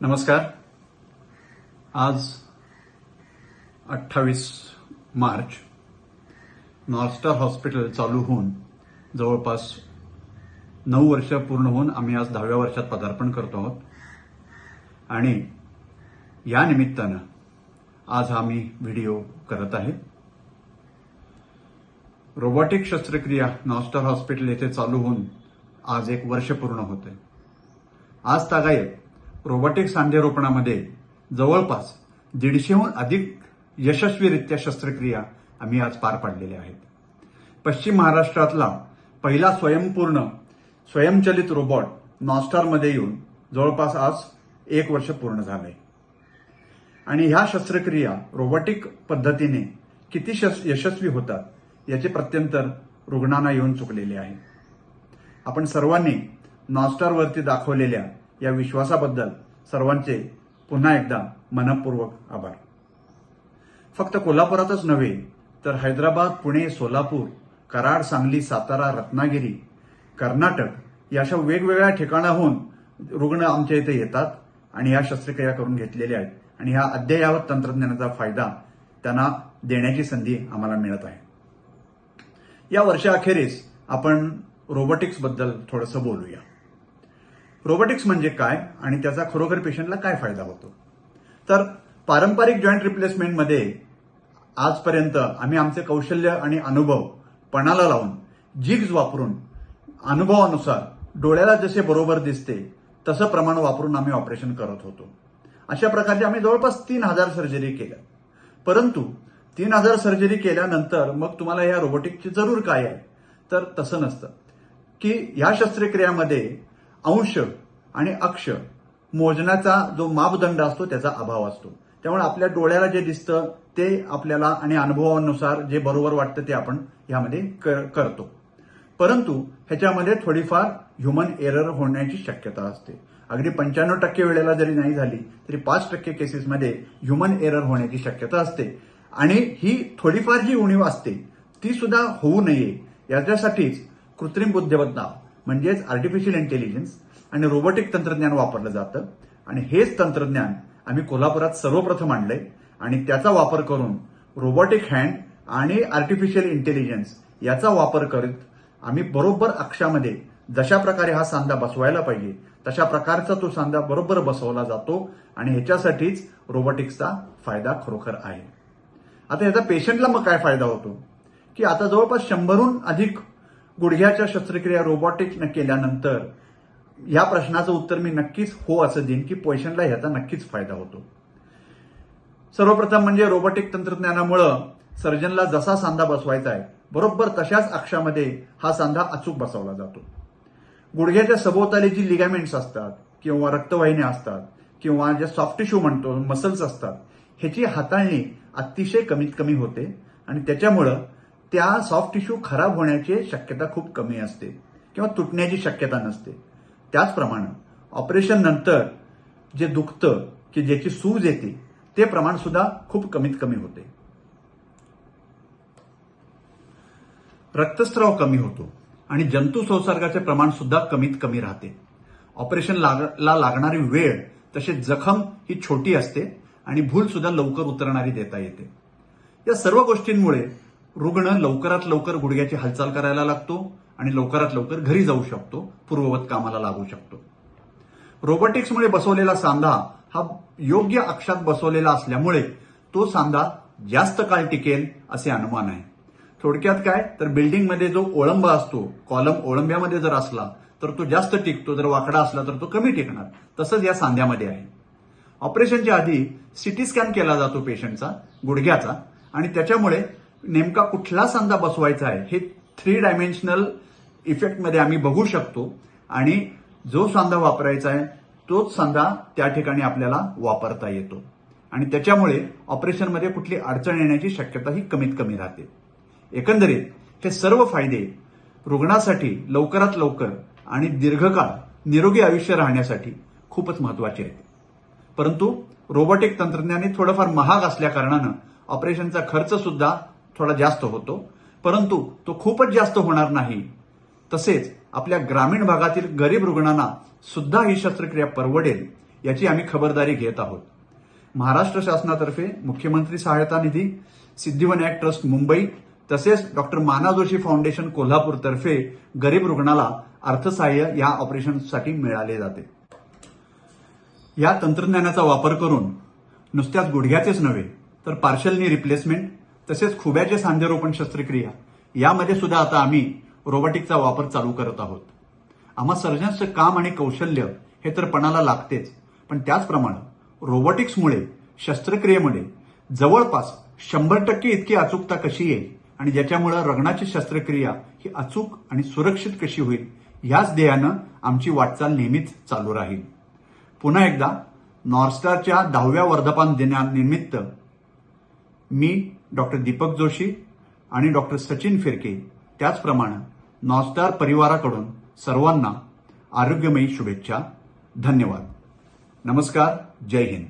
नमस्कार. आज अठ्ठावीस मार्च नॉर्थस्टार हॉस्पिटल चालू होऊन जवळपास नऊ वर्ष पूर्ण होऊन आम्ही आज दहाव्या वर्षात पदार्पण करतो आहोत. आणि या निमित्तानं आज आम्ही व्हिडिओ करत आहे. रोबोटिक शस्त्रक्रिया नॉस्टार हॉस्पिटल येथे चालू होऊन आज एक वर्ष पूर्ण होते आज तागायत रोबोटिक सांधेरोपणामध्ये जवळपास दीडशेहून अधिक यशस्वीरित्या शस्त्रक्रिया आम्ही आज पार पाडलेल्या आहेत. पश्चिम महाराष्ट्रातला पहिला स्वयंपूर्ण स्वयंचलित रोबोट नॉस्टारमध्ये येऊन जवळपास आज एक वर्ष पूर्ण झालंय. आणि ह्या शस्त्रक्रिया रोबोटिक पद्धतीने किती शस- यशस्वी होतात याचे प्रत्यंतर रुग्णांना येऊन चुकलेले आहे. आपण सर्वांनी नॉस्टारवरती दाखवलेल्या या विश्वासाबद्दल सर्वांचे पुन्हा एकदा मनपूर्वक आभार. फक्त कोल्हापुरातच नव्हे तर हैदराबाद पुणे सोलापूर कराड सांगली सातारा रत्नागिरी कर्नाटक या अशा वेगवेगळ्या ठिकाणाहून रुग्ण आमच्या इथे येतात आणि या शस्त्रक्रिया करून घेतलेल्या आहेत. आणि ह्या अद्ययावत तंत्रज्ञानाचा फायदा त्यांना देण्याची संधी आम्हाला मिळत आहे. या वर्षाअखेरीस आपण रोबोटिक्सबद्दल थोडंसं बोलूया. रोबोटिक्स म्हणजे काय आणि त्याचा खरोखर पेशंटला काय फायदा होतो? तर पारंपरिक जॉईंट रिप्लेसमेंटमध्ये आजपर्यंत आम्ही आमचे कौशल्य आणि अनुभव पणाला लावून जिग्स वापरून अनुभवानुसार डोळ्याला जसे बरोबर दिसते तसं प्रमाण वापरून आम्ही ऑपरेशन करत होतो. अशा प्रकारचे आम्ही जवळपास तीन हजार सर्जरी केल्या. परंतु तीन हजार सर्जरी केल्यानंतर मग तुम्हाला या रोबोटिकची जरूर काय आहे? तर तसं नसतं. की या शस्त्रक्रियामध्ये अंश आणि अक्ष मोजण्याचा जो मापदंड असतो त्याचा अभाव असतो. त्यामुळे आपल्या डोळ्याला जे दिसतं ते आपल्याला आणि अनुभवानुसार जे बरोबर वाटतं ते आपण यामध्ये करतो. परंतु ह्याच्यामध्ये थोडीफार ह्युमन एरर होण्याची शक्यता असते. अगदी पंच्याण्णव टक्के वेळेला जरी नाही झाली तरी पाच टक्के केसेसमध्ये ह्युमन एरर होण्याची शक्यता असते. आणि ही थोडीफार जी उणीव असते ती सुद्धा होऊ नये. याच्यासाठीच कृत्रिम बुद्धिमत्ता म्हणजेच आर्टिफिशियल इंटेलिजन्स आणि रोबोटिक तंत्रज्ञान वापरलं जातं. आणि हेच तंत्रज्ञान आम्ही कोल्हापुरात सर्वप्रथम आणलंय. आणि त्याचा वापर करून रोबोटिक हँड आणि आर्टिफिशियल इंटेलिजन्स याचा वापर करीत आम्ही बरोबर अक्षामध्ये जशा प्रकारे हा सांधा बसवायला पाहिजे तशा प्रकारचा तो सांधा बरोबर बसवला जातो. आणि ह्याच्यासाठीच रोबोटिक्सचा फायदा खरोखर आहे. आता याचा पेशंटला मग काय फायदा होतो? की आता जवळपास शंभरहून अधिक गुडघ्याच्या शस्त्रक्रिया रोबोटिक्सनं केल्यानंतर या प्रश्नाचं उत्तर मी नक्कीच हो असं देईन की पेशंटला ह्याचा नक्कीच फायदा होतो. सर्वप्रथम म्हणजे रोबोटिक तंत्रज्ञानामुळं सर्जनला जसा सांधा बसवायचा आहे बरोबर तशाच अक्षामध्ये हा सांधा अचूक बसवला जातो. गुडघ्याच्या सभोवताली जी लिगामेंट्स असतात किंवा रक्तवाहिन्या असतात किंवा जे सॉफ्ट टिश्यू म्हणतो मसल्स असतात ह्याची हाताळणी अतिशय कमीत कमी होते आणि त्याच्यामुळं त्या सॉफ्ट टिश्यू खराब होण्याची शक्यता खूप कमी असते किंवा तुटण्याची शक्यता नसते. त्याचप्रमाणे ऑपरेशन नंतर जे दुखतं की ज्याची सूज येते ते प्रमाण सुद्धा खूप कमीत कमी होते. रक्तस्राव कमी होतो आणि जंतू संसर्गाचे प्रमाण सुद्धा कमीत कमी राहते. ऑपरेशन ला लागणारी वेळ तसेच जखम ही छोटी असते आणि भूल सुद्धा लवकर उतरणारी देता येते. या सर्व गोष्टींमुळे रुग्ण लवकरात लवकर गुडघ्याची हालचाल करायला लागतो आणि लवकरात लवकर घरी जाऊ शकतो पूर्ववत कामाला लागू शकतो. रोबोटिक्समुळे बसवलेला सांधा हा योग्य अक्षात बसवलेला असल्यामुळे तो सांधा जास्त काळ टिकेल असे अनुमान आहे. थोडक्यात काय? तर बिल्डिंगमध्ये जो ओळंब असतो कॉलम ओळंब्यामध्ये जर असला तर तो जास्त टिकतो. जर वाकडा असला तर तो कमी टिकणार. तसंच या सांध्यामध्ये आहे. ऑपरेशनच्या आधी सिटी स्कॅन केला जातो पेशंटचा गुडघ्याचा आणि त्याच्यामुळे नेमका कुठला सांधा बसवायचा आहे हे थ्री डायमेन्शनल इफेक्टमध्ये आम्ही बघू शकतो. आणि जो सांधा वापरायचा आहे तोच सांधा त्या ठिकाणी आपल्याला वापरता येतो. आणि त्याच्यामुळे ऑपरेशनमध्ये कुठली अडचण येण्याची शक्यता ही कमीत कमी राहते. एकंदरीत हे सर्व फायदे रुग्णासाठी लवकरात लवकर आणि दीर्घकाळ निरोगी आयुष्य राहण्यासाठी खूपच महत्त्वाचे आहेत. परंतु रोबोटिक तंत्रज्ञान हे थोडंफार महाग असल्या कारणानं ऑपरेशनचा खर्च सुद्धा थोडा जास्त होतो. परंतु तो खूपच जास्त होणार नाही. तसेच आपल्या ग्रामीण भागातील गरीब रुग्णांना सुद्धा ही शस्त्रक्रिया परवडेल याची आम्ही खबरदारी घेत आहोत. महाराष्ट्र शासनातर्फे मुख्यमंत्री सहायता निधी सिद्धिविनायक ट्रस्ट मुंबई तसेच डॉक्टर माना जोशी फाउंडेशन कोल्हापूरतर्फे गरीब रुग्णाला अर्थसहाय्य या ऑपरेशनसाठी मिळाले जाते. या तंत्रज्ञानाचा वापर करून नुसत्याच गुडघ्याचेच नव्हे तर पार्शलनी रिप्लेसमेंट तसेच खुब्याचे सांधेरोपण शस्त्रक्रिया यामध्ये सुद्धा आता आम्ही रोबोटिकचा वापर चालू करत आहोत. आम्हा सर्जन्सचं काम आणि कौशल्य हे तर पणाला लागतेच पण त्याचप्रमाणे रोबोटिक्समुळे शस्त्रक्रियेमध्ये जवळपास शंभर टक्के इतकी अचूकता कशी येईल आणि ज्याच्यामुळे रगणाची शस्त्रक्रिया ही अचूक आणि सुरक्षित कशी होईल याच ध्येयानं आमची वाटचाल नेहमीच चालू राहील. पुन्हा एकदा नॉर्स्टारच्या दहाव्या वर्धापन दिनानिमित्त मी डॉक्टर दीपक जोशी आणि डॉक्टर सचिन फिरके त्याचप्रमाणे नॉस्टार परिवाराकडून सर्वांना आरोग्यमयी शुभेच्छा. धन्यवाद. नमस्कार. जय हिंद.